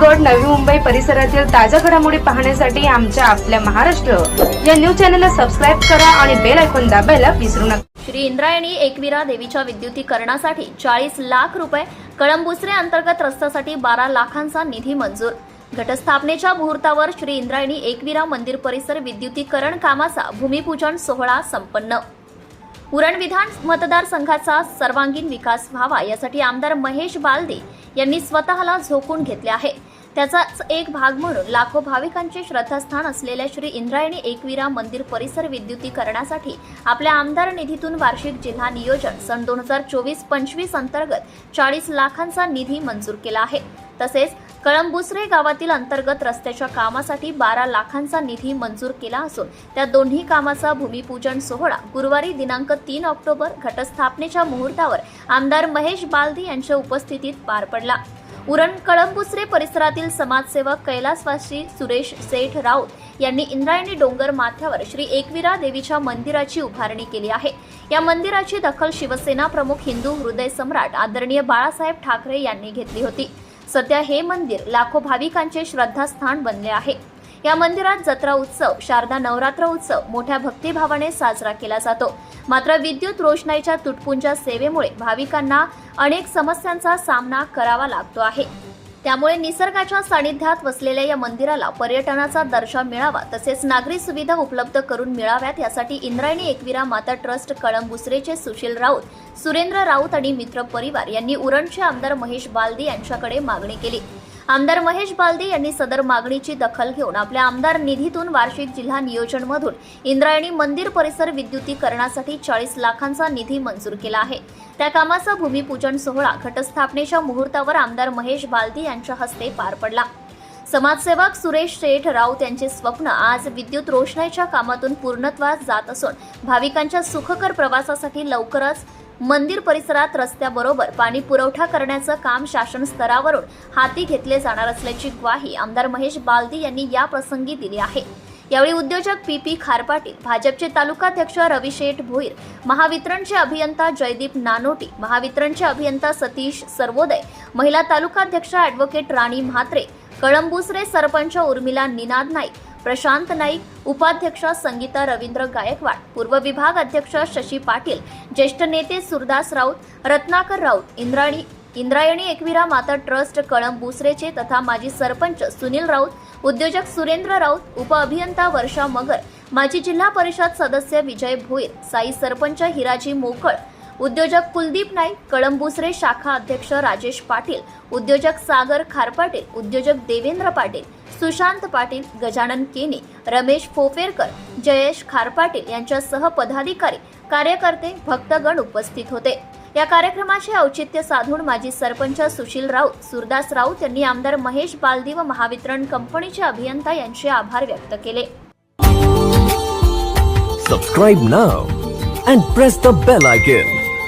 नवी मुंबई परिसरातील ताज्या घडामोडी पाहण्यासाठी आमच्या आपल्या महाराष्ट्र. या न्यूज चॅनलला सबस्क्राईब करा आणि बेल ऐकून दाबायला विसरू नका. श्री इंद्रायणी एकविरा देवीच्या विद्युतीकरणासाठी चाळीस लाख रुपये कळंबुसरे अंतर्गत रस्त्यासाठी बारा लाखांचा निधी मंजूर. घटस्थापनेच्या मुहूर्तावर श्री इंद्रायणी एकविरा मंदिर परिसर विद्युतीकरण कामाचा भूमिपूजन सोहळा संपन्न. उरण विधान मतदारसंघाचा सर्वांगीण विकास व्हावा यासाठी आमदार महेश बालदी यांनी स्वतःला झोकून घेतले आहे. त्याचाच एक भाग म्हणून लाखो भाविकांचे श्रद्धास्थान असलेल्या श्री इंद्रायणी एकविरा मंदिर परिसर विद्युतीकरणासाठी आपल्या आमदार निधीतून वार्षिक जिल्हा नियोजन सन दोन हजार चोवीस पंचवीस अंतर्गत चाळीस लाखांचा निधी मंजूर केला आहे. तसेच कळंबुसरे गावातील अंतर्गत रस्त्याच्या कामासाठी बारा लाखांचा निधी मंजूर केला असून त्या दोन्ही कामाचा भूमिपूजन सोहळा गुरुवारी दिनांक तीन ऑक्टोबर घटस्थापनेच्या मुहूर्तावर आमदार महेश बालदी यांच्या उपस्थितीत पार पडला. उरण कळंबुसरे परिसरातील समाजसेवक कैलासवासी सुरेश सेठ राऊत यांनी इंद्रायणी डोंगर माथ्यावर श्री एकविरा देवीच्या मंदिराची उभारणी केली आहे. या मंदिराची दखल शिवसेना प्रमुख हिंदू हृदय सम्राट आदरणीय बाळासाहेब ठाकरे यांनी घेतली होती. सध्या हे मंदिर लाखो भाविकांचे श्रद्धास्थान बनले आहे. या मंदिरात जत्रा उत्सव शारदा नवरात्र उत्सव मोठ्या भक्तिभावाने साजरा केला जातो. मात्र विद्युत रोषणाईच्या तुटपुंच्या सेवेमुळे भाविकांना अनेक समस्यांचा सामना करावा लागतो आहे. त्यामुळे निसर्गाच्या सानिध्यात वसलेल्या या मंदिराला पर्यटनाचा दर्जा मिळावा तसेच नागरी सुविधा उपलब्ध करून मिळाव्यात यासाठी इंद्रायणी एकविरा माता ट्रस्ट कळंबुसरेचे सुशील राऊत सुरेंद्र राऊत आणि मित्र परिवार यांनी उरणचे आमदार महेश बालदी यांच्याकडे मागणी केली. आमदार महेश बालदी यांनी सदर मागणीची दखल घेऊन आपल्या आमदार निधीतून वार्षिक जिल्हा नियोजनमधून इंद्रायणी मंदिर परिसर विद्युतीकरणासाठी चाळीस लाखांचा निधी मंजूर केला आहे. त्या कामाचा भूमिपूजन सोहळा घटस्थापनेच्या मुहूर्तावर आमदार महेश बालदी यांच्या हस्ते पार पडला. समाजसेवक सुरेश शेठ राऊत यांचे स्वप्न आज विद्युत रोषणाईच्या कामातून पूर्णत्वास जात असून भाविकांच्या सुखकर प्रवासासाठी लवकरच मंदिर परिसरात रस्त्याबरोबर पाणी पुरवठा करण्याचं काम शासन स्तरावरून हाती घेतले जाणार असल्याची ग्वाही आमदार महेश बालदी यांनी या प्रसंगी दिली आहे. यावेळी उद्योजक पी पी खारपाटील भाजपचे तालुकाध्यक्ष रविशेठ भोईर महावितरणचे अभियंता जयदीप नानोटी महावितरणचे अभियंता सतीश सर्वोदय महिला तालुकाध्यक्ष ॲडव्होकेट राणी म्हात्रे कळंबुसरे सरपंच उर्मिला निनाद नाईक प्रशांत नाईक उपाध्यक्ष संगीता रवींद्र गायकवाड पूर्व विभाग अध्यक्ष शशी पाटील ज्येष्ठ नेते सुरदास राऊत रत्नाकर राऊत इंद्राणी इंद्रायणी एकविरा माता ट्रस्ट कळंबुसरेचे तथा माजी सरपंच सुनील राऊत उद्योजक सुरेंद्र राऊत उपअभियंता वर्षा मगर माजी जिल्हा परिषद सदस्य विजय भोईर साई सरपंच हिराजी मोकळ उद्योजक कुलदीप नाईक कळंबुसरे शाखा अध्यक्ष राजेश पाटील उद्योजक सागर खारपाटील उद्योजक देवेंद्र पाटील सुशांत पाटील गजानन केनी रमेश फोफेरकर जयेश खारपाटील यांच्यासह पदाधिकारी कार्यकर्ते भक्तगण उपस्थित होते. या कार्यक्रमाचे औचित्य साधून माजी सरपंच सुशील राऊत सुरदास राऊत यांनी आमदार महेश बालदी व महावितरण कंपनीचे अभियंता यांचे आभार व्यक्त केले. Subscribe now and press the bell icon